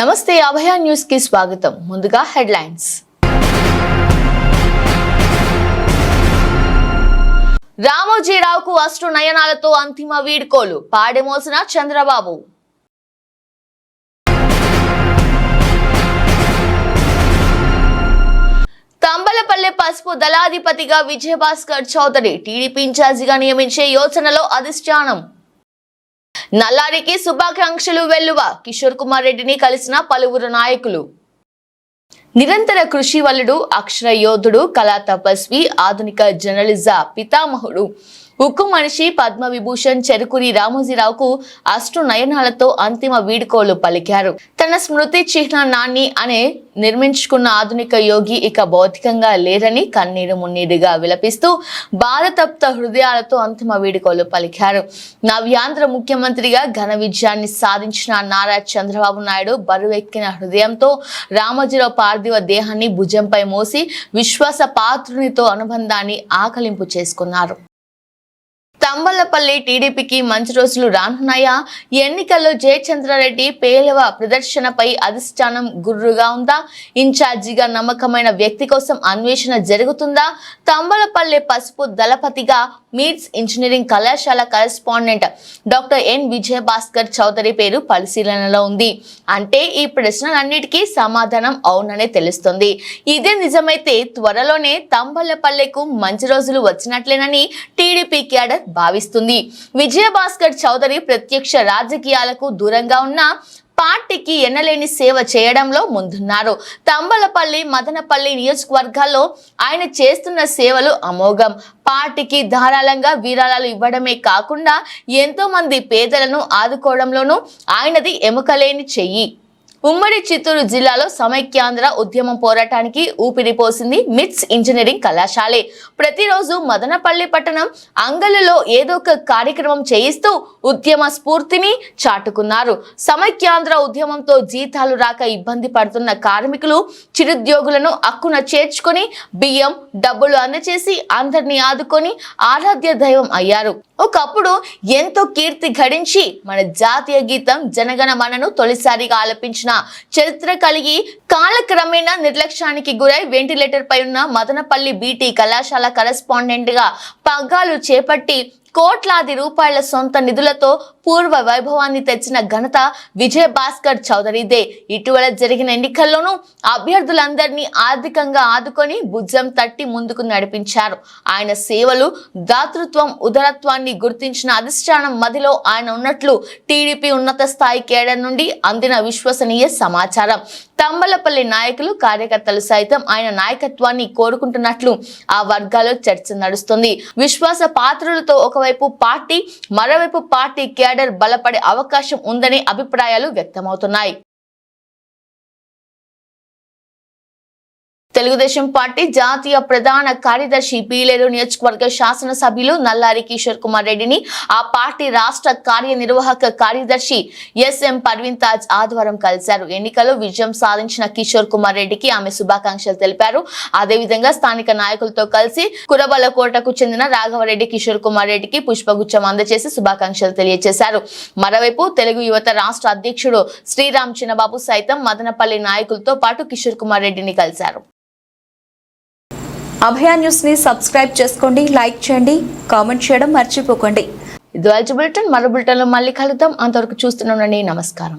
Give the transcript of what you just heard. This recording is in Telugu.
నమస్తే అభయ న్యూస్కి స్వాగతం. ముందుగా హెడ్లైన్స్. రామోజీరావుకు అష్టు నయనాలతో అంతిమ వీడ్కోలు. పాడెమోసిన చంద్రబాబు. తంబలపల్లె పసుపు దళాధిపతిగా విజయభాస్కర్ చౌదరి టీడీపీ ఇన్ఛార్జిగా నియమించే యోచనలో అధిష్టానం. నల్లారికి శుభాకాంక్షలు వెల్లువ. కిషోర్ కుమార్ రెడ్డిని కలిసిన పలువురు నాయకులు. నిరంతర కృషి వల్లుడు అక్షర యోధుడు కళా తపస్వి ఆధునిక జర్నలిజ పితామహుడు. ఉక్కు మనిషి పద్మవిభూషణ్ చెరుకురి రామోజీరావుకు అష్టు నయనాలతో అంతిమ వీడుకోలు పలికారు. తన స్మృతి చిహ్నాన్ని అనే నిర్మించుకున్న ఆధునిక యోగి ఇక భౌతికంగా లేరని కన్నీరు మున్నీరుగా విలపిస్తూ బాధతప్త హృదయాలతో అంతిమ వీడుకోలు పలికారు. నవ్యాంధ్ర ముఖ్యమంత్రిగా ఘన విజయాన్ని సాధించిన నారా చంద్రబాబు నాయుడు బరువెక్కిన హృదయంతో రామోజీరావు పార్థివ దేహాన్ని భుజంపై మోసి విశ్వాస పాత్రునితో అనుబంధాన్ని ఆకలింపు చేసుకున్నారు. తంబలపల్లి టీడీపీకి మంచి రోజులు రానున్నాయా? ఎన్నికల్లో జయచంద్రారెడ్డి పేలవ ప్రదర్శనపై అధిష్టానం గుర్రుగా ఉందా? ఇన్ఛార్జిగా నమ్మకమైన వ్యక్తి కోసం అన్వేషణ జరుగుతుందా? తంబలపల్లి పసుపు దళపతిగా మీట్స్ ఇంజనీరింగ్ కళాశాల correspondent doctor N Vijayabhaskar Chowdary పేరు పరిశీలనలో ఉంది. అంటే ఈ ప్రశ్నలన్నిటికీ సమాధానం అవుననే తెలుస్తుంది. ఇదే నిజమైతే త్వరలోనే తంబలపల్లెకు మంచి రోజులు వచ్చినట్లేనని టీడీపీ క్యాడర్ భావిస్తుంది. విజయభాస్కర్ చౌదరి ప్రత్యక్ష రాజకీయాలకు దూరంగా ఉన్న పార్టీకి ఎన్నలేని సేవ చేయడంలో ముందున్నారు. తంబలపల్లి మదనపల్లి నియోజకవర్గాల్లో ఆయన చేస్తున్న సేవలు అమోఘం. పార్టీకి ధారాళంగా విరాళాలు ఇవ్వడమే కాకుండా ఎంతో మంది పేదలను ఆదుకోవడంలోనూ ఆయనది ఎముకలేని చెయ్యి. ఉమ్మడి చిత్తూరు జిల్లాలో సమైక్యాంధ్ర ఉద్యమం పోరాటానికి ఊపిరిపోసింది మిట్స్ ఇంజనీరింగ్ కళాశాలే. ప్రతిరోజు మదనపల్లి పట్టణం అంగళ్ళలో ఏదో ఒక కార్యక్రమం చేయిస్తూ ఉద్యమ స్ఫూర్తిని చాటుకున్నారు. సమైక్యాంధ్ర ఉద్యమంతో జీతాలు రాక ఇబ్బంది పడుతున్న కార్మికులు చిరుద్యోగులను అక్కున చేర్చుకొని బియ్యం డబ్బులు అందచేసి అందరినీ ఆదుకొని ఆరాధ్య దైవం అయ్యారు. ఒకప్పుడు ఎంతో కీర్తి గడించి మన జాతీయ గీతం జనగణమనను తొలిసారిగా ఆలపించిన చరిత్ర కలిగి కాలక్రమేణా నిర్లక్ష్యానికి గురై వెంటిలేటర్ పై ఉన్న మదనపల్లి బీటీ కళాశాల కరెస్పాండెంట్గా పగ్గాలు చేపట్టి కోట్లాది రూపాయల సొంత నిధులతో పూర్వ వైభవాన్ని తెచ్చిన ఘనత విజయ్ భాస్కర్ చౌదరిదే. ఇటీవల జరిగిన ఎన్నికల్లోనూ అభ్యర్థులందరినీ ఆర్థికంగా ఆదుకొని భుజం తట్టి ముందుకు నడిపించారు. ఆయన సేవలు దాతృత్వం ఉదరత్వాన్ని గుర్తించిన అధిష్టానం మదిలో ఆయన ఉన్నట్లు టీడీపీ ఉన్నత స్థాయి కేడర్ నుండి అందిన విశ్వసనీయ సమాచారం. తంబలపల్లి నాయకులు కార్యకర్తలు సైతం ఆయన నాయకత్వాన్ని కోరుకుంటున్నట్లు ఆ వర్గాల్లో చర్చ నడుస్తుంది. విశ్వాస పాత్రులతో ఒకవైపు పార్టీ మరోవైపు పార్టీ కేడర్ బలపడే అవకాశం ఉందనే అభిప్రాయాలు వ్యక్తమవుతున్నాయి. తెలుగుదేశం పార్టీ జాతీయ ప్రధాన కార్యదర్శి పీలేరు నియోజకవర్గ శాసనసభ్యులు నల్లారి కిషోర్ కుమార్ రెడ్డిని ఆ పార్టీ రాష్ట్ర కార్యనిర్వాహక కార్యదర్శి ఎస్ఎం పర్వీన్ తాజ్ ఆదివారం కలిశారు. ఎన్నికల్లో విజయం సాధించిన కిషోర్ కుమార్ రెడ్డికి ఆమె శుభాకాంక్షలు తెలిపారు. అదేవిధంగా స్థానిక నాయకులతో కలిసి కురబలకోటకు చెందిన రాఘవరెడ్డి కిషోర్ కుమార్ రెడ్డికి పుష్పగుచ్చం అందజేసి శుభాకాంక్షలు తెలియజేశారు. మరోవైపు తెలుగు యువత రాష్ట్ర అధ్యక్షుడు శ్రీరామ్ చిన్నబాబు సైతం మదనపల్లి నాయకులతో పాటు కిషోర్ కుమార్ రెడ్డిని కలిశారు. అభయ న్యూస్ని సబ్స్క్రైబ్ చేసుకోండి లైక్ చేయండి కామెంట్ చేయడం మర్చిపోకండి. ఇది బులెటిన్ మరో బులెటిన్లో మళ్ళీ కలుద్దాం. అంతవరకు చూస్తున్నానండి నమస్కారం.